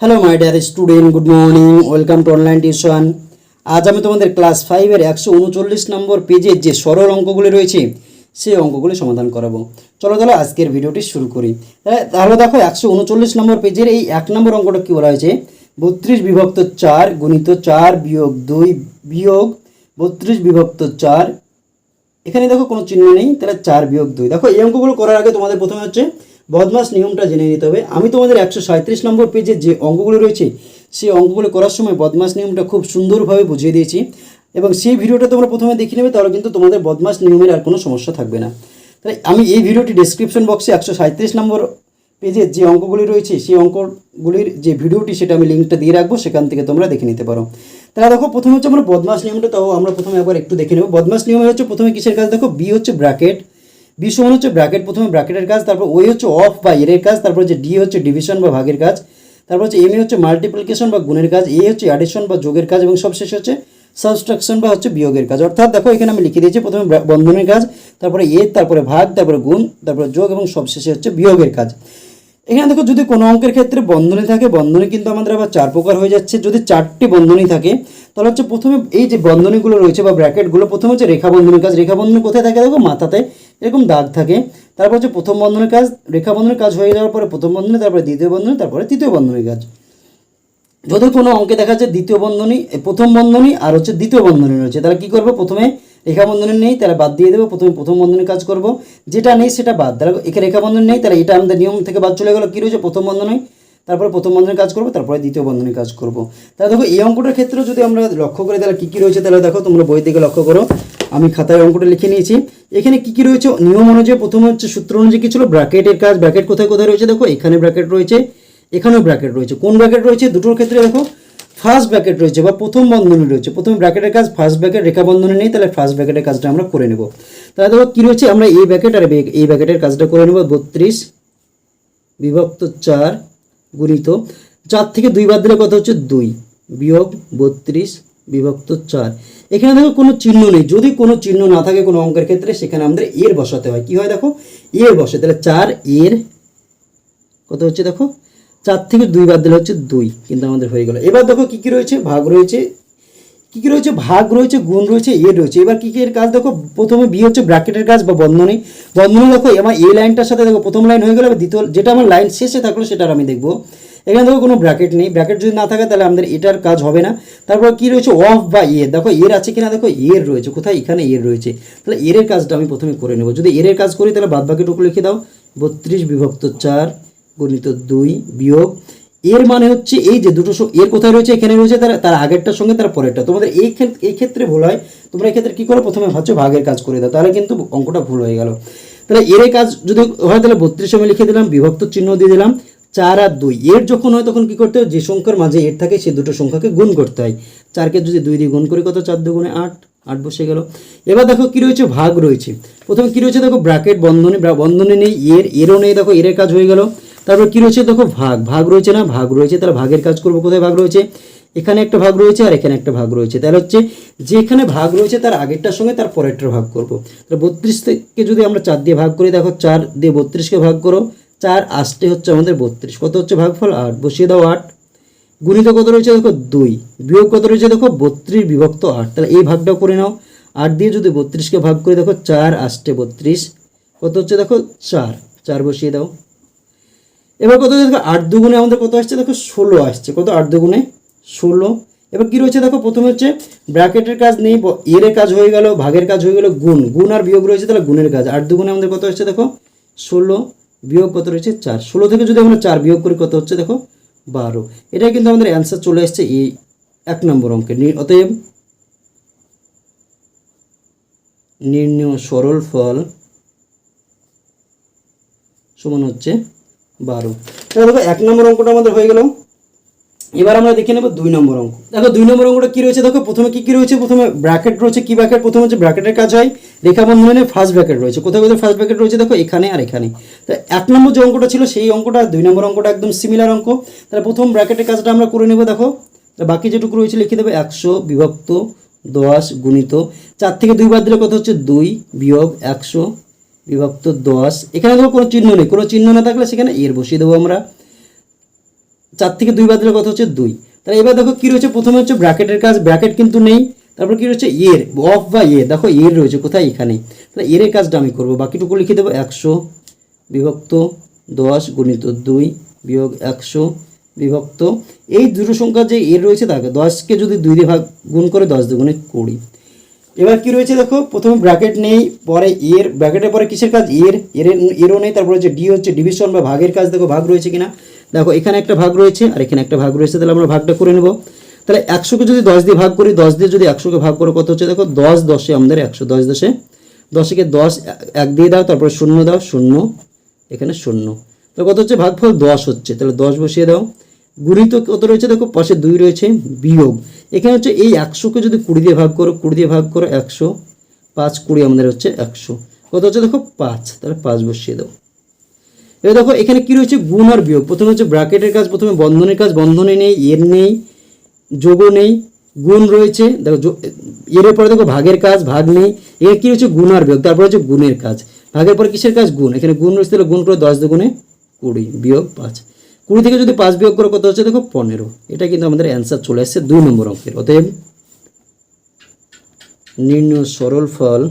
Hello my dear student good morning welcome to online tuition আজ আমি তোমাদের class ফাইভের একশো উনচল্লিশ নম্বর পেজের যে সরল অঙ্কগুলি রয়েছে, সেই অঙ্কগুলি সমাধান করাবো। চলো তাহলে আজকের ভিডিওটি শুরু করি। তাহলে- দেখো, একশো উনচল্লিশ নম্বর পেজের এই এক নম্বর অঙ্কটা কী বলা হয়েছে? বত্রিশ বিভক্ত চার গুণিত চার বিয়োগ দুই বিয়োগ বত্রিশ বিভক্ত চার। এখানে দেখো কোনো চিহ্ন নেই, তাহলে চার বিয়োগ দুই। দেখো, এই অঙ্কগুলো করার আগে তোমাদের প্রথমে হচ্ছে বদমাস নিয়মটা জেনে নিতে হবে। আমি তোমাদের একশো সাঁত্রিশ নম্বর পেজে যে অঙ্কগুলো রয়েছে, সেই অঙ্কগুলো করার সময় বদমাস নিয়মটা খুব সুন্দরভাবে বুঝিয়ে দিয়েছি এবং সেই ভিডিওটা তোমরা প্রথমে দেখে নেবে, তাহলে কিন্তু তোমাদের বদমাস নিয়মের আর কোনো সমস্যা থাকবে না। তাই আমি এই ভিডিওটি ডেসক্রিপশন বক্সে একশো সাঁত্রিশ নম্বর পেজে যে অঙ্কগুলি রয়েছে, সেই অঙ্কগুলির যে ভিডিওটি, সেটা আমি লিঙ্কটা দিয়ে রাখব, সেখান থেকে তোমরা দেখে নিতে পারো। তাহলে দেখো, প্রথমে হচ্ছে আমরা বদমাস নিয়মটা, তাও আমরা প্রথমে একবার একটু দেখে নেব। বদমাস নিয়মে হচ্ছে প্রথমে কিসের কাজ? দেখো বি হচ্ছে ব্র্যাকেট বি হচ্ছে ব্র্যাকেট প্রথমে ব্র্যাকেটের কাজ, তারপর ওই হচ্ছে অফ বা এর কাজ, তারপর হচ্ছে ডি হচ্ছে ডিভিশন বা ভাগের কাজ, তারপর হচ্ছে এম হচ্ছে মাল্টিপ্লিকেশন বা গুণের কাজ এ হচ্ছে অ্যাডিশন বা যোগের কাজ, এবং সবশেষ হচ্ছে সাবস্ট্রাকশন বা হচ্ছে বিয়োগের কাজ। অর্থাৎ দেখো, এখানে আমি লিখে দিয়েছি প্রথমে বন্ধনের কাজ, তারপরে এ তারপরে ভাগ, তারপরে গুণ, তারপরে যোগ, এবং সবশেষে হচ্ছে বিয়োগের কাজ। এখানে দেখো, যদি কোনো অঙ্কের ক্ষেত্রে বন্ধনী থাকে, বন্ধনী কিন্তু আমাদের আবার চার প্রকার হয়ে যাচ্ছে। যদি চারটি বন্ধনী থাকে তাহলে হচ্ছে প্রথমে এই যে বন্ধনীগুলো রয়েছে বা ব্র্যাকেটগুলো প্রথমে হচ্ছে রেখা বন্ধনের কাজ। রেখা বন্ধনী কোথায় থাকে দেখো? মাথাতে। এরকম দাগ থাকে। তারপর হচ্ছে প্রথম বন্ধনের কাজ রেখা বন্ধনের কাজ হয়ে যাওয়ার পরে প্রথম বন্ধনী, তারপরে দ্বিতীয় বন্ধনী, তারপরে তৃতীয় বন্ধনের কাজ। যদি কোনো অঙ্কে দেখা যাচ্ছে দ্বিতীয় বন্ধনী প্রথম বন্ধনী আর হচ্ছে দ্বিতীয় বন্ধনী রয়েছে, তাহলে কি করব? প্রথমে রেখা বন্ধনী নেই, তাহলে বাদ দিয়ে দেবো। প্রথমে প্রথম বন্ধনী কাজ করব। যেটা নেই সেটা বাদ। তাহলে এখানে রেখা বন্ধনী নেই, তাহলে এটা আমাদের নিয়ম থেকে বাদ চলে গেলো। কী রয়েছে? প্রথম বন্ধনী। তারপরে প্রথম বন্ধনী কাজ করব, তারপরে দ্বিতীয় বন্ধনী কাজ করব। তাহলে দেখো, এই অঙ্কটার ক্ষেত্রে যদি আমরা লক্ষ্য করি, তাহলে কী কী রয়েছে? তাহলে দেখো, তোমরা বই থেকে লক্ষ্য করো। আমি খাতায় অঙ্কটা লিখে নিয়েছি। এখানে কী কী রয়েছে? নিয়ম অনুযায়ী প্রথমে হচ্ছে সূত্র অনুযায়ী কী ছিল? ব্র্যাকেটের কাজ, ব্র্যাকেট কোথায় কোথায় রয়েছে? দেখো, এখানে ব্র্যাকেট রয়েছে, এখানেও ব্র্যাকেট রয়েছে। কোন ব্র্যাকেট রয়েছে? দুটোর ক্ষেত্রে দেখো ফার্স্ট ব্র্যাকেট রয়েছে বা প্রথম বন্ধনী রয়েছে। প্রথম ব্র্যাকেটের কাজ ফার্স্ট ব্র্যাকেট রেখা বন্ধনী নেই, তাহলে ফার্স্ট ব্র্যাকেটের কাজটা আমরা করে নেব। তাহলে দেখো, কী রয়েছে? আমরা এই ব্র্যাকেট আর এই ব্র্যাকেটের কাজটা করে নেব। বত্রিশ, বিভক্ত চার গুণিত চার থেকে দুই বাদ দিলে কত হচ্ছে দুই? বিয়োগ বত্রিশ, বিভক্ত চার। এখানে দেখো কোনো চিহ্ন নেই। যদি কোনো চিহ্ন না থাকে কোনো অঙ্কের ক্ষেত্রে, সেখানে আমাদের এর বসাতে হয়। কি হয় দেখো? এর বসে। তাহলে চার এর কত হচ্ছে দেখো? চার থেকে দুই বাদ দিলে হচ্ছে দুই। কিন্তু আমাদের হয়ে গেল। এবার দেখো কী কী রয়েছে? ভাগ রয়েছে কী কী রয়েছে? ভাগ রয়েছে, গুণ রয়েছে এ রয়েছে। এবার কী কী এর কাজ? দেখো, প্রথমে বি হচ্ছে ব্র্যাকেটের কাজ বা বন্ধনী। বন্ধনী দেখো আমার এই লাইনটার সাথে দেখো, প্রথম লাইন হয়ে গেল দ্বিতীয়, যেটা আমার লাইন শেষে থাকল সেটা আমি দেখব। এখানে দেখো কোনো ব্র্যাকেট নেই। ব্র্যাকেট যদি না থাকে, তাহলে আমাদের এটার কাজ হবে না। তারপর কি রয়েছে? অফ বা এর দেখো, এর আছে কিনা? দেখো, এর রয়েছে। কোথায়? এখানে এর রয়েছে। তাহলে এর কাজটা আমি প্রথমে করে নেব। যদি এর কাজ করি, তাহলে বাদ বাকিটুকু লিখে দাও। বত্রিশ বিভক্ত চার, গণিত দুই, বিয়োগ। এর মানে হচ্ছে এই যে দুটো এর কোথায় রয়েছে, এখানে রয়েছে, তার তার আগেরটার সঙ্গে তার পরেরটা। তোমাদের এই ক্ষেত্রে এই ক্ষেত্রে ভুল হয়। তোমরা এই ক্ষেত্রে কী করো? প্রথমে ভাবছ ভাগের কাজ করে দাও। তাহলে কিন্তু অঙ্কটা ভুল হয়ে গেল। তাহলে এর কাজ যদি হয়, তাহলে বত্রিশ আমি লিখে দিলাম, বিভক্ত চিহ্ন দিয়ে দিলাম, চার আর দুই। এর যখন হয়, তখন কি করতে হয়? যে সংখ্যার মাঝে এর থাকে সে দুটো সংখ্যাকে গুণ করতে হয়। চারকে যদি দুই দিয়ে গুণ করি, কত? চার দু দুগুণে আট। আট বসে গেল। এবার দেখো কি রয়েছে? ভাগ রয়েছে। প্রথমে কী রয়েছে? দেখো, ব্র্যাকেট বন্ধনী বন্ধনী নেই। এর এরও নেই। দেখো, এর কাজ হয়ে গেল। তারপর কি রয়েছে দেখো, ভাগ ভাগ রয়েছে না? ভাগ রয়েছে, তাহলে ভাগের কাজ করব কোথায়? ভাগ রয়েছে। এখানে একটা ভাগ রয়েছে আর এখানে একটা ভাগ রয়েছে। তাহলে হচ্ছে, যেখানে ভাগ রয়েছে তার আগেরটার সঙ্গে তার পরেরটার ভাগ করব। তাহলে বত্রিশ থেকে যদি আমরা চার দিয়ে ভাগ করি, দেখো চার দিয়ে বত্রিশকে ভাগ করো। চার আসতে হচ্ছে আমাদের বত্রিশ। কত হচ্ছে ভাগফল? আট। বসিয়ে দাও আট। গুণিত কত রয়েছে? দেখো দুই। বিয়োগ কত রয়েছে? দেখো বত্রিশ, বিভক্ত আট। তাহলে এই ভাগটাও করে নাও। আট দিয়ে যদি বত্রিশকে ভাগ করে, দেখো চার আসতে বত্রিশ। কত হচ্ছে? দেখো চার। চার বসিয়ে দাও। এবার কত দেখো আট দুগুণে আমাদের কত আসছে? দেখো ষোলো আসছে। কত? আট দুগুণে ষোলো। এবার কী রয়েছে? দেখো প্রথমে হচ্ছে ব্র্যাকেটের কাজ নেই এর কাজ হয়ে গেল, ভাগের কাজ হয়ে গেল গুণ। গুণ আর বিয়োগ রয়েছে, তাহলে গুণের কাজ। আট দুগুণে আমাদের কত হচ্ছে দেখো ষোলো। বিয়োগ কত রয়েছে? চার। ষোলো থেকে যদি আমরা চার বিয়োগ করি, কত হচ্ছে? দেখো বারো। এটাই কিন্তু আমাদের অ্যান্সার চলে এসছে এই এক নম্বর অঙ্কে অতএব নির্ণয় সরল ফল সমান হচ্ছে বারো। তাহলে দেখো, এক নম্বর অঙ্কটা আমাদের হয়ে গেল। এবার আমরা দেখে নেব দুই নম্বর অঙ্ক। দেখো, দুই নম্বর অঙ্কটা কী রয়েছে? দেখো, প্রথমে কী কী রয়েছে? প্রথমে ব্র্যাকেট রয়েছে, কী ব্র্যাকেট প্রথমে হচ্ছে ব্র্যাকেটের কাজ হয়। রেখা বন্ধনে ফার্স্ট ব্র্যাকেট রয়েছে। কোথায় কোথায় ফার্স্ট ব্র্যাকেট রয়েছে? দেখো, এখানে আর এখানে। তো এক নম্বর যে অঙ্কটা ছিল, সেই অঙ্কটা, দুই নম্বর অঙ্কটা একদম সিমিলার অঙ্ক। তাহলে প্রথম ব্র্যাকেটের কাজটা আমরা করে নেব, দেখো। বাকি যেটুকু রয়েছে, লিখে দেবে একশো বিভক্ত দশ গুণিত। চার থেকে দুই বাদ দিলে কত হচ্ছে? দুই বিয়োগ একশো বিভক্ত দশ। এখানে ধরো কোনো চিহ্ন নেই। কোনো চিহ্ন না থাকলে সেখানে এর বসিয়ে দেবো আমরা। চার থেকে দুই বাদ দিলে কত হচ্ছে? দুই। তাহলে এবার দেখো কি রয়েছে? প্রথমে হচ্ছে ব্র্যাকেটের কাজ, ব্র্যাকেট কিন্তু নেই। তারপর কি রয়েছে? এর, অফ বা এ। দেখো এর রয়েছে, কোথায়? এখানে। তাহলে এর কাজটা আমি করব। বাকিটুকু লিখে দেবো একশো বিভক্ত দশ গুণিত দুই বিয়োগ একশো বিভক্ত। এই দুটো সংখ্যা যে এর রয়েছে, তাকে দশকে যদি দুই দিয়ে ভাগ গুণ করে দশ দুগুণে কুড়ি। এবার কি রয়েছে দেখো? প্রথমে ব্র্যাকেট নেই, পরে এর ব্র্যাকেটের পরে কিসের কাজ? এর এর এরও নেই, তারপরে হচ্ছে ডি হচ্ছে ডিভিশন বা ভাগের কাজ, দেখো ভাগ রয়েছে কিনা? দেখো, এখানে একটা ভাগ রয়েছে, আর এখানে একটা ভাগ রয়েছে, তাহলে আমরা ভাগটা করে নেব। তাহলে একশোকে যদি দশ দিয়ে ভাগ করি, দশ দিয়ে যদি একশোকে ভাগ করে, কত হচ্ছে দেখো? দশ দশে, আমাদের একশো দশ দশে। দশকে দশ, এক দিয়ে দাও, তারপরে শূন্য দাও, শূন্য, এখানে শূন্য। তো কত হচ্ছে? ভাগফল দশ হচ্ছে, তাহলে দশ বসিয়ে দাও। গুণিত কত রয়েছে? দেখো, পাশে দুই রয়েছে, বিয়োগ। এখানে হচ্ছে এই একশোকে যদি কুড়ি দিয়ে ভাগ করো, কুড়ি দিয়ে ভাগ করো, একশো। পাঁচ কুড়ি আমাদের হচ্ছে একশো। কত হচ্ছে? দেখো, পাঁচ। তাহলে পাঁচ বসিয়ে দাও। এবার দেখো, এখানে কী রয়েছে? গুণ আর বিয়োগ। প্রথমে হচ্ছে ব্র্যাকেটের কাজ, প্রথমে বন্ধনের কাজ, বন্ধনে নেই, এর নেই, যোগও নেই, গুণ রয়েছে। দেখো এর পরে দেখো, ভাগের কাজ, ভাগ নেই। এর কী রয়েছে? গুণ আর বিয়োগ। তারপরে হচ্ছে গুণের কাজ। ভাগের পরে কিসের কাজ? গুণ। এখানে গুণ রয়েছে, তাহলে গুণ করে দশ দুগুণে কুড়ি, বিয়োগ পাঁচ। কুড়ি থেকে যদি পাঁচ বিয়োগ করে কত হচ্ছে? দেখো পনেরো। এটা কিন্তু আমাদের অ্যান্সার চলে আসছে দুই নম্বর অঙ্কের। অতএব নির্ণয় সরল ফল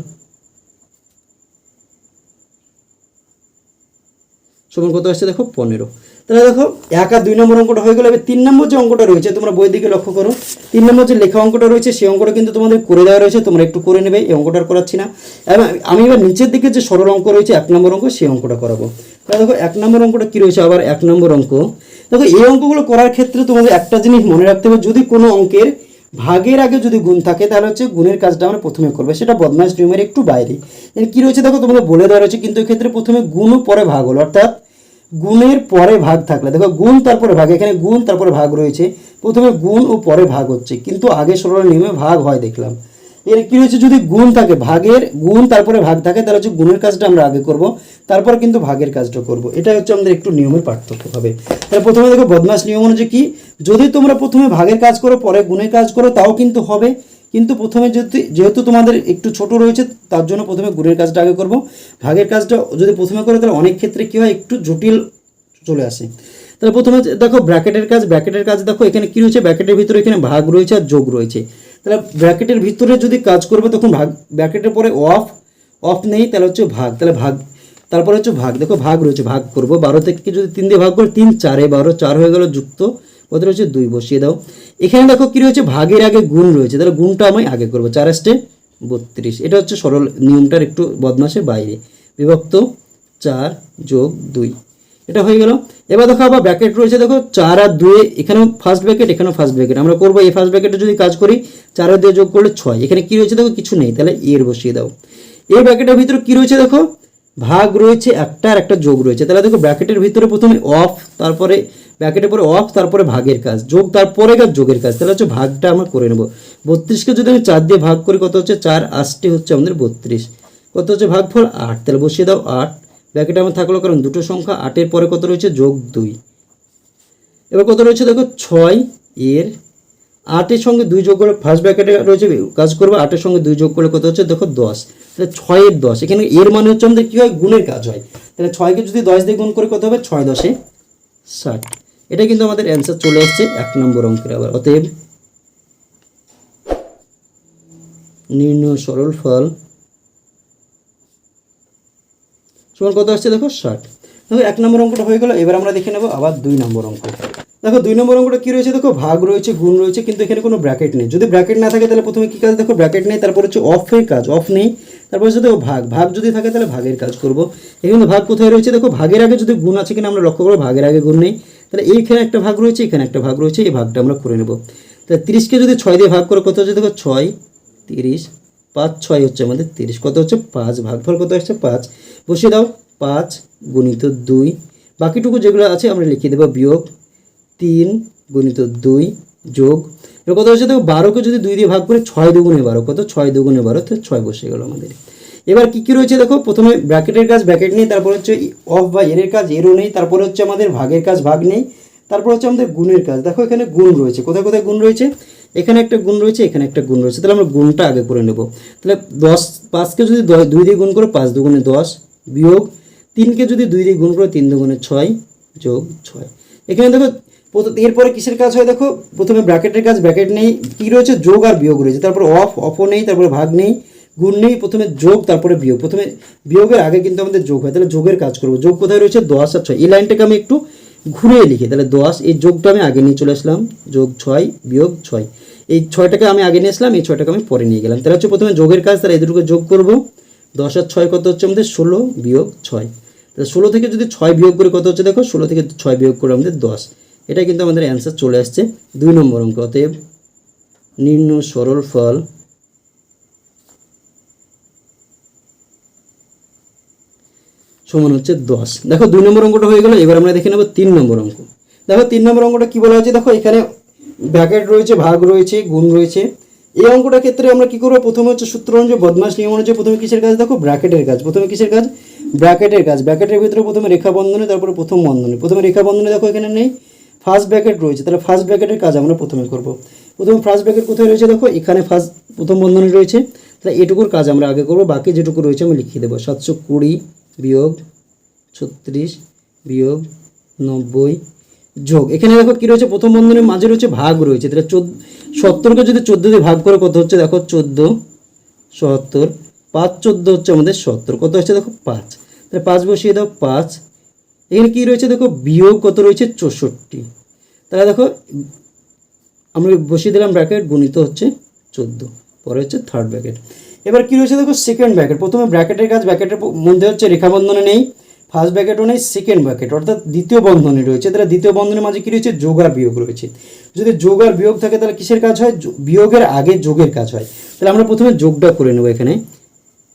সমান কত আসছে? দেখো পনেরো। তাহলে দেখো, এক আর দুই নম্বর অঙ্কটা হয়ে গেল। এবার তিন নম্বর যে অঙ্কটা রয়েছে, তোমরা বই দিকে লক্ষ্য করো। তিন নম্বর যে লেখা অঙ্কটা রয়েছে, সেই অঙ্কটা কিন্তু তোমাদের করে দেওয়া রয়েছে। তোমরা একটু করে নেবে, এই অঙ্কটা করাচ্ছি না। এবং আমি এবার নিচের দিকে যে সরল অঙ্ক রয়েছে, এক নম্বর অঙ্ক, সেই অঙ্কটা করাবো। তাহলে দেখো, এক নম্বর অঙ্কটা কী রয়েছে? আবার এক নম্বর অঙ্ক। দেখো, এই অঙ্কগুলো করার ক্ষেত্রে তোমাদের একটা জিনিস মনে রাখতে হবে, যদি কোনো অঙ্কের ভাগের আগে যদি গুণ থাকে, তাহলে হচ্ছে গুণের কাজটা আমরা প্রথমে করব। সেটা বদমাস নিয়মের একটু বাইরে। কী রয়েছে? দেখো, তোমাদের বলে দেওয়া রয়েছে, কিন্তু এক্ষেত্রে প্রথমে গুণ পরে ভাগ হলো। অর্থাৎ গুণের পরে ভাগ থাকলে, দেখো গুণ তারপরে ভাগ, এখানে গুণ তারপরে ভাগ রয়েছে, প্রথমে গুণ ও পরে ভাগ হচ্ছে, কিন্তু আগে সরল নিয়মে ভাগ হয় দেখলাম। এর কি রয়েছে? যদি গুণ থাকে, ভাগের গুণ তারপরে ভাগ থাকে, তাহলে হচ্ছে গুণের কাজটা আমরা আগে করব, তারপর কিন্তু ভাগের কাজটা করব। এটা হচ্ছে আমাদের একটু নিয়মের পার্থক্য হবে। তাহলে প্রথমে দেখো বদমাস নিয়ম অনুযায়ী কি? যদি তোমরা প্রথমে ভাগের কাজ করো, পরে গুণের কাজ করো, তাও কিন্তু হবে। কিন্তু প্রথমে যদি, যেহেতু তোমাদের একটু ছোট রয়েছে, তার জন্য প্রথমে গুণের কাজটা আগে করব। ভাগের কাজটা যদি প্রথমে করো, তাহলে অনেক ক্ষেত্রে কী হয়, একটু জটিল চলে আসে। তাহলে প্রথমে দেখো, ব্র্যাকেটের কাজ ব্র্যাকেটের কাজ, দেখো, এখানে কী রয়েছে? ব্র্যাকেটের ভিতরে এখানে ভাগ রয়েছে আর যোগ রয়েছে। তাহলে ব্র্যাকেটের ভিতরে যদি কাজ করবে, তখন ভাগ, ব্র্যাকেটের পরে অফ অফ নেই, তাহলে হচ্ছে ভাগ। তাহলে ভাগ, তারপরে হচ্ছে ভাগ। দেখো, ভাগ রয়েছে, ভাগ করব। বারো থেকে যদি তিন দিয়ে ভাগ করো, তিন, চারে বারো, চার হয়ে গেল যুক্ত। কত রয়েছে দুই বসিয়ে দাও। এখানে দেখো কি রয়েছে? ভাগের আগে গুণ রয়েছে। তাহলে গুণটা আমি আগে করব। চার আসতে বত্রিশ। এটা হচ্ছে সরল নিয়মটার একটু বদমাসের বাইরে। বিভক্ত চার যোগ দুই। এটা হয়ে গেল। এবার দেখো আবার ব্র্যাকেট রয়েছে। দেখো চার আর দুয়ে এখানেও ফার্স্ট ব্র্যাকেট এখানেও ফার্স্ট ব্র্যাকেট আমরা করব এই ফার্স্ট ব্র্যাকেটে যদি কাজ করি, চার আর দুয়ে যোগ করলে ছয়। এখানে কি রয়েছে? দেখো কিছু নেই। তাহলে এর বসিয়ে দাও। এই ব্র্যাকেটের ভিতরে কী রয়েছে? দেখো ভাগ রয়েছে একটা আর একটা যোগ রয়েছে। তাহলে দেখো ব্র্যাকেটের ভিতরে প্রথমে অফ তারপরে ব্র্যাকেটের পরে অফ তারপরে ভাগের কাজ। যোগ, তারপরে কাজ, যোগের কাজ। তাহলে হচ্ছে ভাগটা আমরা করে নেব। বত্রিশকে যদি আমি চার দিয়ে ভাগ করি, কত হচ্ছে? চার আষ্টে হচ্ছে আমাদের বত্রিশ। কত হচ্ছে? ভাগফল আট। তাহলে বসিয়ে দাও আট। ব্র্যাকেটে আমার থাকল কারণ দুটো সংখ্যা, আটের পরে কত রয়েছে? যোগ দুই। এবার কত রয়েছে? দেখো ছয় এর আটের সঙ্গে দুই যোগ করে ফার্স্ট ব্র্যাকেটে রয়েছে কাজ করবে, আটের সঙ্গে দুই যোগ করলে কত হচ্ছে? দেখো দশ। তাহলে ছয়ের দশ। এখানে এর মানে হচ্ছে আমাদের কী হয়? গুণের কাজ হয়। তাহলে ছয়কে যদি দশ দিয়ে গুণ করে, কত হবে? ছয় দশে ষাট। এটা কিন্তু আমাদের অ্যান্সার চলে আসছে এক নম্বর অঙ্কের আবার। অতএব নির্ণয় সরল ফল। সমান কত আসছে দেখো? ষাট। দেখো, এক নম্বর অঙ্কটা হয়ে গেল, এবার আমরা দেখে নেব আবার দুই নম্বর অঙ্ক। দেখো, দুই নম্বর অঙ্কটা কী রয়েছে দেখো? ভাগ রয়েছে, গুণ রয়েছে, কিন্তু এখানে কোনো ব্র্যাকেট নেই। যদি ব্র্যাকেট না থাকে, তাহলে প্রথমে কী কাজ দেখো? ব্র্যাকেট নেই, তারপর হচ্ছে অফের কাজ। অফ নেই, তারপর হচ্ছে দেখো ভাগ। ভাগ যদি থাকে, তাহলে ভাগের কাজ করব। এখানে ভাগ কোথায় রয়েছে দেখো? ভাগের আগে যদি গুণ আছে কিনা আমরা লক্ষ্য করব, ভাগের আগে গুণ নেই। তাহলে এইখানে একটা ভাগ রয়েছে, এখানে একটা ভাগ রয়েছে, এই ভাগটা আমরা করে নেব। তাহলে তিরিশকে যদি ছয় দিয়ে ভাগ করে, কত হচ্ছে দেখো? ছয়, তিরিশ, পাঁচ, ছয় হচ্ছে আমাদের তিরিশ। কত হচ্ছে? পাঁচ। ভাগ ভাগফল কত হচ্ছে পাঁচ। বসিয়ে দাও, পাঁচ গুণিত দুই। বাকিটুকু যেগুলো আছে আমরা লিখে দেবো, বিয়োগ তিন গুণিত দুই যোগ। এবার কত হচ্ছে দেখো? বারোকে যদি দুই দিয়ে ভাগ করে ছয় দুগুণে বারো, কত? ছয় দুগুণে বারো, তো ছয় বসে গেল আমাদের। এবার কি কি রয়েছে দেখো? প্রথমে ব্র্যাকেটের কাজ, ব্র্যাকেট নেই, তারপর হচ্ছে অফ বা এর কাজ, এরও নেই, তারপর হচ্ছে আমাদের ভাগের কাজ, ভাগ নেই, তারপর হচ্ছে আমাদের গুণের কাজ। দেখো এখানে গুণ রয়েছে। কোথায় কোথায় গুণ রয়েছে? এখানে একটা গুণ রয়েছে, এখানে একটা গুণ রয়েছে। তাহলে আমরা গুণটা আগে করে নেব। তাহলে দশ, পাঁচকে যদি দুই দিয়ে গুণ করে, পাঁচ দুগুণে দশ বিয়োগ তিনকে যদি দুই দিয়ে গুণ করে, তিন দুগুণে ছয় যোগ ছয়। এখানে দেখো এরপরে কিসের কাজ হয় দেখো? প্রথমে ব্র্যাকেটের কাজ, ব্র্যাকেট নেই, কী রয়েছে? যোগ আর বিয়োগ রয়েছে। তারপর অফ অফও নেই, তারপরে ভাগ নেই গুণ নেই, প্রথমে যোগ, তারপরে বিয়োগ। প্রথমে বিয়োগের আগে কিন্তু আমাদের যোগ হয়, তাহলে যোগের কাজ করব। যোগ কোথায় রয়েছে? দশ আর ছয়। এই লাইনটাকে আমি একটু ঘুরিয়ে লিখি। তাহলে দশ এই যোগটা আমি আগে নিয়ে চলে আসলাম। যোগ ছয়, বিয়োগ ছয়। এই ছয়টাকে আমি আগে নিয়ে আসলাম, এই ছয়টাকে আমি পরে নিয়ে গেলাম। তাহলে হচ্ছে প্রথমে যোগের কাজ, তাহলে এই দুটোকে যোগ করব। দশ আর ছয় কত হচ্ছে আমাদের? ষোলো, বিয়োগ ছয়। তাহলে ষোলো থেকে যদি ছয় বিয়োগ করে কত হচ্ছে? দেখো, ষোলো থেকে ছয় বিয়োগ করে আমাদের দশ। এটা কিন্তু আমাদের অ্যান্সার চলে আসছে। দুই নম্বর অঙ্ক। অতএব নিম্ন সরল ফল সমান হচ্ছে দশ। দেখো দুই নম্বর অঙ্কটা হয়ে গেল, এবার আমরা দেখে নেব তিন নম্বর অঙ্ক। দেখো তিন নম্বর অঙ্কটা কী বলা হয়েছে? দেখো এখানে ব্র্যাকেট রয়েছে, ভাগ রয়েছে, গুণ রয়েছে। এই অঙ্কটার ক্ষেত্রে আমরা কী করব? প্রথমে হচ্ছে সূত্র অনুযায়ী বদমাস নিয়ম অনুযায়ী প্রথমে কিসের কাজ? দেখো ব্র্যাকেটের কাজ। প্রথমে কিসের কাজ? ব্র্যাকেটের কাজ। ব্র্যাকেটের ভিতরে প্রথমে রেখা বন্ধনে, তারপরে প্রথম বন্ধনে। প্রথমে রেখা বন্ধনে দেখো এখানে নেই। ফার্স্ট ব্র্যাকেট রয়েছে। তাহলে ফার্স্ট ব্র্যাকেটের কাজ আমরা প্রথমে করব। প্রথমে ফার্স্ট ব্র্যাকেট কোথায় রয়েছে? দেখো এখানে ফার্স্ট প্রথম বন্ধনে রয়েছে। তাহলে এটুকুর কাজ আমরা আগে করব। বাকি যেটুকু রয়েছে, আমি লিখিয়ে দেবো। সাতশো কুড়ি বিয়োগ ছত্রিশ, বিয়োগ নব্বই যোগ। এখানে দেখো কী রয়েছে? প্রথম বন্ধনের মাঝে রয়েছে ভাগ রয়েছে। তাহলে চোদ্দ, সত্তরকে যদি চোদ্দ দিয়ে ভাগ করে, কত হচ্ছে? দেখো চোদ্দ, সত্তর, পাঁচ, চোদ্দ হচ্ছে আমাদের সত্তর। কত হচ্ছে? দেখো পাঁচ। তাহলে পাঁচ বসিয়ে দাও, পাঁচ। এখানে কী রয়েছে? দেখো বিয়োগ কত রয়েছে? চৌষট্টি। তাহলে দেখো, আমরা বসিয়ে দিলাম ব্র্যাকেট গুণিত হচ্ছে চোদ্দ। পরে হচ্ছে থার্ড ব্র্যাকেট এবার কী রয়েছে দেখো সেকেন্ড ব্র্যাকেট প্রথমে ব্র্যাকেটের কাজ ব্র্যাকেটের মধ্যে হচ্ছে রেখাবন্ধনে নেই ফার্স্ট ব্র্যাকেটও নেই সেকেন্ড ব্র্যাকেট অর্থাৎ দ্বিতীয় বন্ধনে রয়েছে। তাহলে দ্বিতীয় বন্ধনের মাঝে কী রয়েছে? যোগ আর বিয়োগ রয়েছে। যদি যোগ আর বিয়োগ থাকে, তাহলে কিসের কাজ হয়? বিয়োগের আগে যোগের কাজ হয়। তাহলে আমরা প্রথমে যোগটা করে নেব এখানে।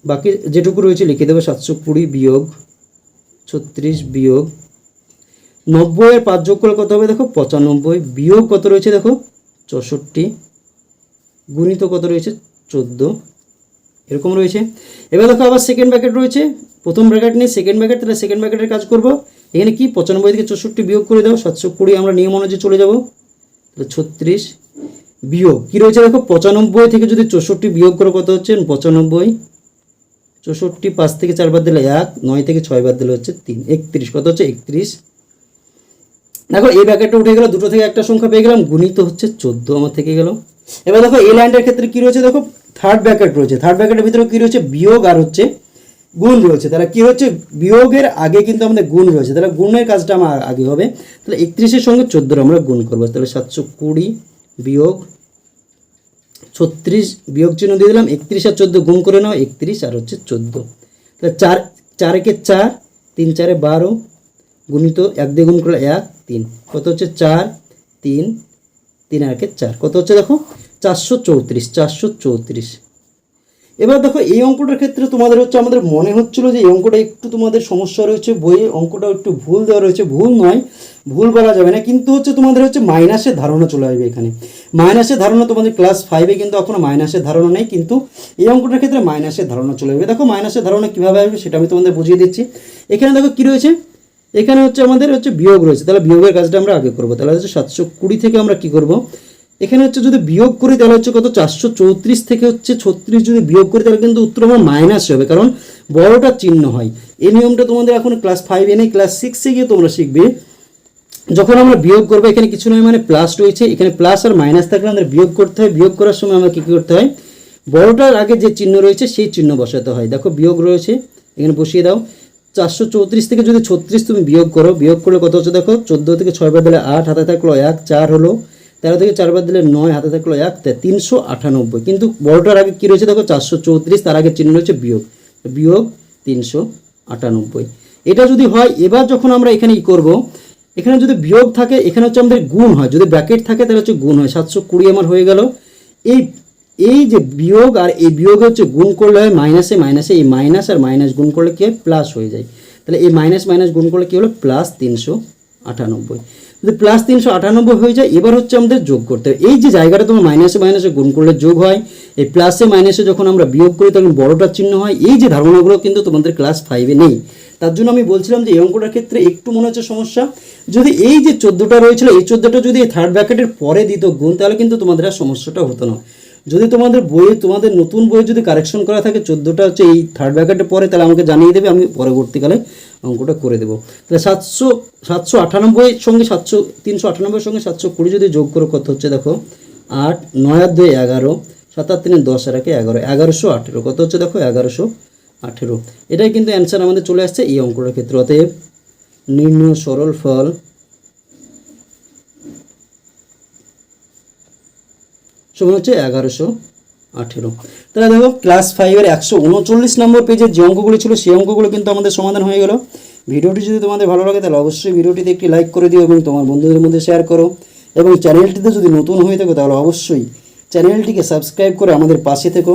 বাকি যেটুকু রয়েছে লিখে দেবো, সাতশো কুড়ি বিয়োগ, ছত্রিশ বিয়োগ। নব্বইয়ের পাঁচ যোগ করলে কত হবে? দেখো, পঁচানব্বই। বিয়োগ কত রয়েছে দেখো? চৌষট্টি। গুণিত কত রয়েছে? চোদ্দ। এরকম রয়েছে। এবার দেখো আবার সেকেন্ড ব্র্যাকেট রয়েছে। প্রথম ব্র্যাকেট নেই সেকেন্ড ব্র্যাকেট তাহলে সেকেন্ড ব্র্যাকেটের কাজ করব। এখানে কি? পঁচানব্বই থেকে চৌষট্টি বিয়োগ করে দাও, সাতশো কুড়ি আমরা নিয়ম অনুযায়ী চলে যাব। তাহলে ছত্রিশ বিয়োগ। কী রয়েছে দেখো? পঁচানব্বই থেকে যদি চৌষট্টি বিয়োগ করে, কত হচ্ছে? পঁচানব্বই। চৌষট্টি পাঁচ থেকে চার বার দিলে এক, নয় থেকে ছয় বার দিলে হচ্ছে তিন। একত্রিশ, কত হচ্ছে? একত্রিশ। দেখো, এই ব্র্যাকেটটা উঠে গেল, দুটো থেকে একটা সংখ্যা পেয়ে গেলাম, গুণিত হচ্ছে চোদ্দ আমার থেকে গেল। এবার দেখো, এই লাইনটার ক্ষেত্রে কী রয়েছে দেখো? থার্ড ব্র্যাকেট রয়েছে। থার্ড ব্র্যাকেটের ভিতরে কি রয়েছে? বিয়োগ আর হচ্ছে গুণ রয়েছে। তাহলে কি হচ্ছে? বিয়োগের আগে কিন্তু আমাদের গুণ রয়েছে। তাহলে গুণের কাজটা আমার আগে হবে। তাহলে একত্রিশের সঙ্গে চোদ্দোর আমরা গুণ করব। তাহলে সাতশো কুড়ি বিয়োগ ছত্রিশ বিয়োগ চিহ্ন দিয়ে দিলাম। একত্রিশ আর চোদ্দ গুণ করে নাও। একত্রিশ আর হচ্ছে চোদ্দ। তাহলে চার চারেকে চার, তিন চারে বারো গুণিত এক দিয়ে গুণ করলে এক, তিন। কত হচ্ছে? চার, তিন তিন আর একে চার। কত হচ্ছে দেখো? চারশো চৌত্রিশ চারশো চৌত্রিশ। এবার দেখো এই অঙ্কটার ক্ষেত্রে তোমাদের হচ্ছে আমাদের মনে হচ্ছিল যে এই অঙ্কটা একটু তোমাদের সমস্যা রয়েছে, বইয়ে অঙ্কটা একটু ভুল দেওয়া রয়েছে। ভুল নয়, ভুল বলা যাবে না, কিন্তু হচ্ছে তোমাদের হচ্ছে মাইনাসের ধারণা চলে আসবে এখানে। মাইনাসের ধারণা তোমাদের ক্লাস ফাইভে কিন্তু এখনও মাইনাসের ধারণা নেই, কিন্তু এই অঙ্কটার ক্ষেত্রে মাইনাসের ধারণা চলে আসবে। দেখো মাইনাসের ধারণা কীভাবে আসবে সেটা আমি তোমাদের বুঝিয়ে দিচ্ছি। এখানে দেখো কী রয়েছে? এখানে হচ্ছে আমাদের হচ্ছে বিয়োগ রয়েছে। তাহলে বিয়োগের কাজটা আমরা আগে করব। তাহলে হচ্ছে সাতশো কুড়ি থেকে আমরা কি করব? এখানে হচ্ছে যদি বিয়োগ করি তাহলে হচ্ছে কত? চারশো চৌত্রিশ থেকে হচ্ছে ছত্রিশ যদি বিয়োগ করি তাহলে কিন্তু উত্তর আমার মাইনাস হবে, কারণ বড়টা চিহ্ন হয়। এই নিয়মটা তোমাদের এখন ক্লাস ফাইভ এনে ক্লাস সিক্সে গিয়ে তোমরা শিখবে। যখন আমরা বিয়োগ করব, এখানে কিছু নয় মানে প্লাস রয়েছে, এখানে প্লাস আর মাইনাস থাকলে আমাদের বিয়োগ করতে হয়। বিয়োগ করার সময় আমরা কী কী করতে হয়? বড়টার আগে যে চিহ্ন রয়েছে, সেই চিহ্ন বসাতে হয়। দেখো, বিয়োগ রয়েছে, এখানে বসিয়ে দাও। চারশো চৌত্রিশ থেকে যদি ছত্রিশ তুমি বিয়োগ করো, বিয়োগ করলে কত হচ্ছে দেখো? চোদ্দ থেকে ছয় বার দিলে আট, হাতে থাকল এক, চার হলো তেরো থেকে চারবার দিলে নয়, হাতে থাকল এক তিনশো আটানব্বই। কিন্তু বড়টার আগে কী রয়েছে দেখো? চারশো চৌত্রিশ, তার আগে চিহ্ন রয়েছে বিয়োগ। বিয়োগ তিনশো আটানব্বই। এটা যদি হয়, এবার যখন আমরা এখানে ই করব? এখানে যদি বিয়োগ থাকে, এখানে হচ্ছে আমাদের গুণ হয়। যদি ব্র্যাকেট থাকে, তাহলে হচ্ছে গুণ হয়। সাতশো কুড়ি আমার হয়ে গেল। এই এই যে বিয়োগ আর এই বিয়োগ হচ্ছে গুণ করলে হয় মাইনাসে মাইনাসে এই মাইনাস আর মাইনাস গুণ করলে কি হয়? প্লাস হয়ে যায়। তাহলে এই মাইনাস মাইনাস গুণ করলে কী হলো? প্লাস তিনশো আটানব্বই। যদি প্লাস তিনশো আটানব্বই হয়ে যায়, এবার হচ্ছে আমাদের যোগ করতে হবে। এই যে জায়গাটা তোমার মাইনাসে মাইনাসে গুণ করলে যোগ হয়, এই প্লাসে মাইনাসে যখন আমরা বিয়োগ করি, তখন বড়টার চিহ্ন হয়। এই যে ধারণাগুলো কিন্তু তোমাদের ক্লাস ফাইভে নেই। তার জন্য আমি বলছিলাম যে এই অঙ্কটার ক্ষেত্রে একটু মনে হচ্ছে সমস্যা। যদি এই যে চোদ্দোটা রয়েছিল, এই চোদ্দোটা যদি থার্ড ব্র্যাকেটের পরে দিত গুণ, তাহলে কিন্তু তোমাদের আর সমস্যাটা হতো না। যদি তোমাদের বইয়ে, তোমাদের নতুন বই যদি কারেকশন করা থাকে, চোদ্দোটা হচ্ছে এই থার্ড ব্র্যাকেটে পরে, তাহলে আমাকে জানিয়ে দেবে, আমি পরবর্তীকালে অঙ্কটা করে দেবো। তাহলে সাতশো সাতশো আটানব্বই সঙ্গে সাতশো, তিনশো আটানব্বইয়ের সঙ্গে সাতশো কুড়ি যদি যোগ করে, কত হচ্ছে দেখো? আট, নয় আর দুই এগারো, সাত আর তিনে দশ আর একে এগারো, এগারোশো আঠেরো, কত হচ্ছে দেখো? এগারোশো আঠেরো। এটাই কিন্তু অ্যান্সার আমাদের চলে আসছে এই অঙ্কটার ক্ষেত্রে। অতএব নির্ণয় সরল ফল সমান হচ্ছে এগারোশো আঠেরো। তাহলে দেখো ক্লাস ফাইভের একশো উনচল্লিশ নম্বর পেজের যে অঙ্কগুলো ছিল, সেই অঙ্কগুলো কিন্তু আমাদের সমাধান হয়ে গেল। ভিডিওটি যদি তোমাদের ভালো লাগে, তাহলে অবশ্যই ভিডিওটিতে একটি লাইক করে দিও এবং তোমার বন্ধুদের মধ্যে শেয়ার করো। এবং চ্যানেলটিতে যদি নতুন হয়ে থাকো, তাহলে অবশ্যই চ্যানেলটিকে সাবস্ক্রাইব করে আমাদের পাশে থেকো।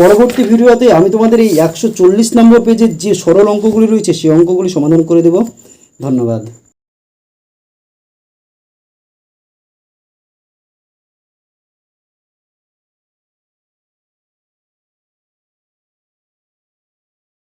পরবর্তী ভিডিওতে আমি তোমাদের এই একশো চল্লিশ নম্বর পেজের যে সরল অঙ্কগুলি রয়েছে, সেই অঙ্কগুলি সমাধান করে দেবো। ধন্যবাদ।